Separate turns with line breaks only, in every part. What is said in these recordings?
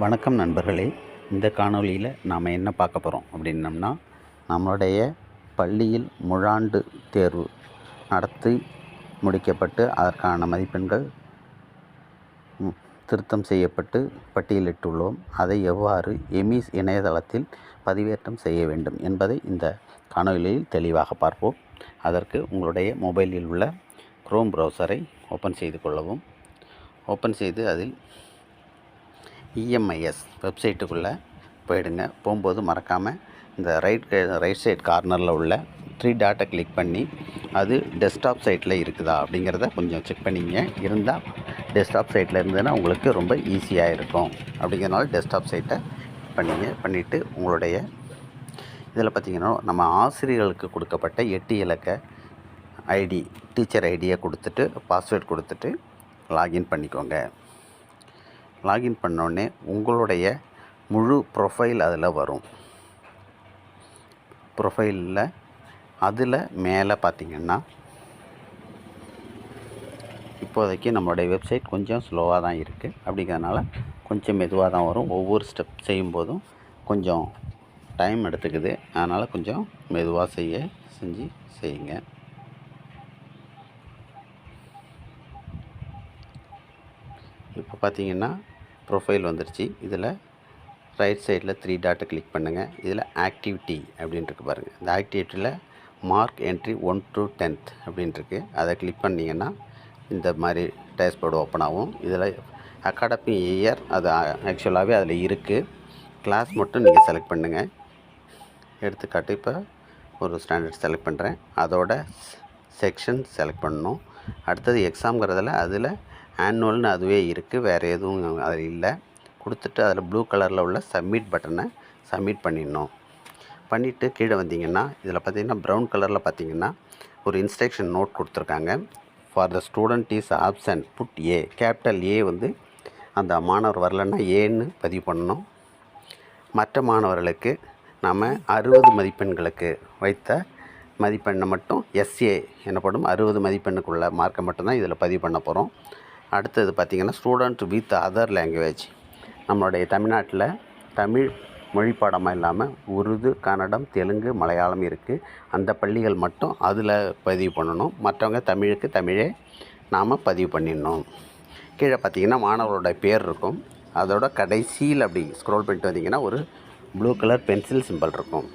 வணக்கம் நண்பர்களே. இந்த காணொளியில் நாம் என்ன பார்க்க போகிறோம் அப்படின்னம்னா நம்மளுடைய பள்ளியில் முழாண்டு தேர்வு நடத்தி முடிக்கப்பட்டு அதற்கான மதிப்பெண்கள் திருத்தம் செய்யப்பட்டு பட்டியலிட்டுள்ளோம். அதை எவ்வாறு எமிஸ் இணையதளத்தில் பதிவேற்றம் செய்ய வேண்டும் என்பதை இந்த காணொளியில் தெளிவாக பார்ப்போம். அதற்கு உங்களுடைய மொபைலில் உள்ள குரோம் ப்ரௌசரை ஓப்பன் செய்து கொள்ளவும். ஓப்பன் செய்து அதில் இஎம்ஐஎஸ் வெப்சைட்டுக்குள்ளே போயிடுங்க. போகும்போது மறக்காமல் இந்த ரைட் ரைட் சைட் கார்னரில் உள்ள த்ரீ டாட்டை கிளிக் பண்ணி அது டெஸ்க்டாப் சைட்டில் இருக்குதா அப்படிங்கிறத கொஞ்சம் செக் பண்ணிங்க. இருந்தால் டெஸ்க்டாப் சைட்டில் இருந்ததுன்னா உங்களுக்கு ரொம்ப ஈஸியாக இருக்கும். அப்படிங்கிறனால டெஸ்க்டாப் சைட்டை பண்ணிங்க. பண்ணிவிட்டு உங்களுடைய இதில் பார்த்தீங்கன்னா நம்ம ஆசிரியர்களுக்கு கொடுக்கப்பட்ட எட்டு இலக்க ஐடி டீச்சர் ஐடியை கொடுத்துட்டு பாஸ்வேர்ட் கொடுத்துட்டு லாகின் பண்ணிக்கோங்க. லாகின் பண்ணோடனே உங்களுடைய முழு ப்ரொஃபைல் அதில் வரும். ப்ரொஃபைலில் அதில் மேலே பார்த்தீங்கன்னா இப்போதைக்கு நம்மளுடைய வெப்சைட் கொஞ்சம் ஸ்லோவாக தான் இருக்குது அப்படிங்கிறதுனால கொஞ்சம் மெதுவாக தான் வரும். ஒவ்வொரு ஸ்டெப் செய்யும்போதும் கொஞ்சம் டைம் எடுத்துக்குது. அதனால் கொஞ்சம் மெதுவாக செய்ய செஞ்சு செய்யுங்க. இப்போ பார்த்தீங்கன்னா ப்ரொஃபைல் வந்துருச்சு. இதில் ரைட் சைடில் த்ரீ டாட்டை கிளிக் பண்ணுங்கள் இதில் ஆக்டிவிட்டி அப்படின்ட்டு பாருங்கள் இந்த ஆக்டிவிட்டியில் mark entry one to tenth அப்படின்ட்டுருக்கு அதை கிளிக் பண்ணிங்கன்னா இந்த மாதிரி டேஷ்போர்டு ஓப்பன் ஆகும். இதில் அகாடமி இயர் அது ஆக்சுவலாகவே அதில் இருக்குது கிளாஸ் மட்டும் நீங்கள் செலக்ட் பண்ணுங்கள் எடுத்துக்காட்டு இப்போ ஒரு ஸ்டாண்டர்ட் செலக்ட் பண்ணுறேன் அதோட செக்ஷன் செலக்ட் பண்ணணும். அடுத்தது எக்ஸாம்ங்கிறதுல அதில் ஆனுவல்னு அதுவே இருக்குது வேறு எதுவும் அதில் இல்லை. கொடுத்துட்டு அதில் ப்ளூ கலரில் உள்ள சப்மிட் பட்டனை சப்மிட் பண்ணிடணும். பண்ணிவிட்டு கீழே வந்தீங்கன்னா இதில் பார்த்தீங்கன்னா ப்ரௌன் கலரில் பார்த்தீங்கன்னா ஒரு இன்ஸ்ட்ரக்ஷன் நோட் கொடுத்துருக்காங்க. For the student is absent put a capital A வந்து அந்த மாணவர் வரலன்னா ஏன்னு பதிவு பண்ணணும். மற்ற மாணவர்களுக்கு நாம் அறுபது மதிப்பெண்களுக்கு வைத்த மதிப்பெண்ணை மட்டும் எஸ்ஏ எனப்படும் அறுபது மதிப்பெண்ணுக்குள்ள மார்க்கை மட்டும்தான் இதில் பதிவு பண்ண போகிறோம் அடுத்தது பார்த்திங்கன்னா ஸ்டூடெண்ட் வித் அதர் லாங்குவேஜ் நம்மளுடைய தமிழ்நாட்டில் தமிழ் மொழி பாடமாக இல்லாமல் உருது கன்னடம் தெலுங்கு மலையாளம் இருக்குது அந்த பள்ளிகள் மட்டும் அதில் பதிவு பண்ணணும். மற்றவங்க தமிழுக்கு தமிழே நாம் பதிவு பண்ணிடணும். கீழே பார்த்தீங்கன்னா மாணவரோட பேர் இருக்கும். அதோட கடைசியில் அப்படி ஸ்க்ரோல் பண்ணிட்டு வந்தீங்கன்னா ஒரு ப்ளூ கலர் பென்சில் சிம்பிள் இருக்கும்.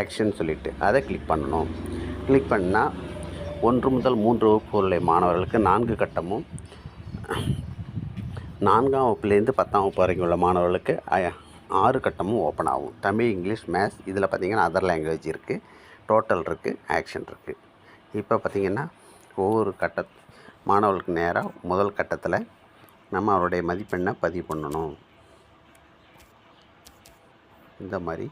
ஆக்ஷன் சொல்லிட்டு அதை கிளிக் பண்ணணும். கிளிக் பண்ணால் ஒன்று முதல் மூன்று வகுப்புகளுடைய உள்ள மாணவர்களுக்கு நான்கு கட்டமும் நான்காம் வகுப்புலேருந்து பத்தாம் வகுப்பு வரைக்கும் உள்ள மாணவர்களுக்கு ஆறு கட்டமும் ஓப்பன் ஆகும். தமிழ் இங்கிலீஷ் மேத்ஸ் இதில் பார்த்திங்கன்னா அதர் லாங்குவேஜ் இருக்குது டோட்டல் இருக்குது ஆக்ஷன் இருக்குது இப்போ பார்த்திங்கன்னா ஒவ்வொரு கட்ட மாணவர்களுக்கு நேராக முதல் கட்டத்தில் நம்ம அவருடைய மதிப்பெண்ணை பதிவு பண்ணணும். இந்த மாதிரி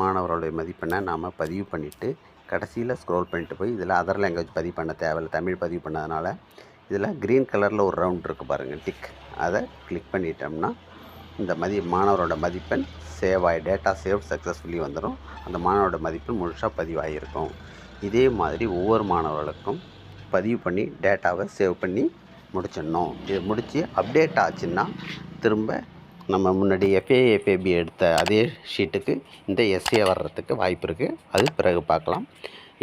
மாணவர்களுடைய மதிப்பெண்ணை நாம் பதிவு பண்ணிவிட்டு கடைசியில் ஸ்க்ரோல் பண்ணிட்டு போய் இதில் அதர் லாங்குவேஜ் பதிவு பண்ண தேவையில்ல. தமிழ் பதிவு பண்ணதுனால இதில் க்ரீன் கலரில் ஒரு ரவுண்ட் இருக்குது பாருங்கள் டிக் அதை கிளிக் பண்ணிட்டோம்னா இந்த மதி மாணவரோட மதிப்பெண் சேவ் ஆகி டேட்டா சேவ் சக்ஸஸ்ஃபுல்லி வந்துடும் அந்த மாணவரோட மதிப்பெண் முழுசாக பதிவாகியிருக்கும் இதே மாதிரி ஒவ்வொரு மாணவர்களுக்கும் பதிவு பண்ணி டேட்டாவை சேவ் பண்ணி முடிச்சிடணும். இது முடித்து அப்டேட் ஆச்சுன்னா திரும்ப நம்ம முன்னாடி எஃப்ஏ எஃப்ஏபி எடுத்த அதே ஷீட்டுக்கு இந்த எஸ்ஏ வர்றதுக்கு வாய்ப்பு இருக்குது அது பிறகு பார்க்கலாம்.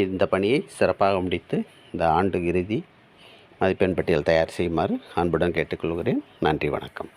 இந்த பணியை சிறப்பாக முடித்து இந்த ஆண்டு இறுதி மதிப்பெண் பட்டியல் தயார் செய்யுமாறு அன்புடன் கேட்டுக்கொள்கிறேன். நன்றி வணக்கம்.